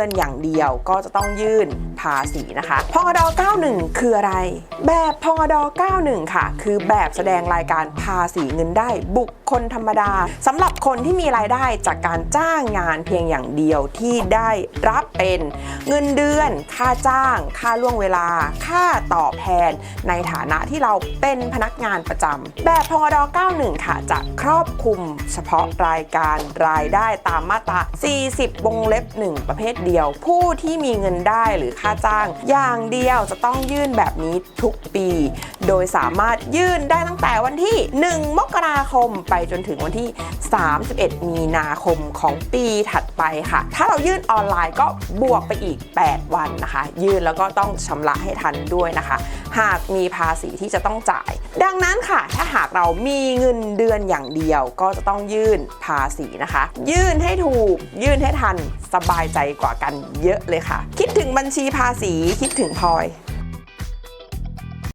อนอย่างเดียวก็จะต้องยื่นภาษีนะคะพงด91 คืออะไร แบบพงด91 ค่ะ คือแบบแสดงรายการภาษีเงินได้บุคคลธรรมดาสำหรับคนที่มีรายได้จากการจ้างงานเพียงอย่างเดียวที่ได้รับเป็นเงินเดือน ค่าจ้าง ค่าล่วงเวลา ค่าตอบแทน ในฐานะที่เราเป็นพนักงานประจำแบบพงด91 ค่ะ จะครอบคลุมเฉพาะรายการรายได้ตามมาตรา 40 วงเล็บ 1 ประเภทเดียว ผู้ที่มีเงินได้หรือค่าจ้าง อย่างเดียวจะต้องยื่นแบบนี้ทุกปีโดยสามารถยื่นได้ตั้งแต่วันที่ 1 มกราคมไปจนถึงวันที่ 31 มีนาคมของปีถัดไปค่ะ ถ้าเรายื่นออนไลน์ก็บวกไปอีก 8 วันนะคะ ยื่นแล้วก็ต้องชำระให้ทันด้วยนะคะ หากมีภาษีที่จะต้องจ่าย ดังนั้นค่ะ ถ้าหากเรามีเงินเดือนอย่างเดียวก็จะต้องยื่นภาษีนะคะ ยื่นให้ถูก ยื่นให้ทันสบายใจกว่ากันเยอะเลยค่ะ คิดถึงบัญชีภาษีคิดถึงพลอย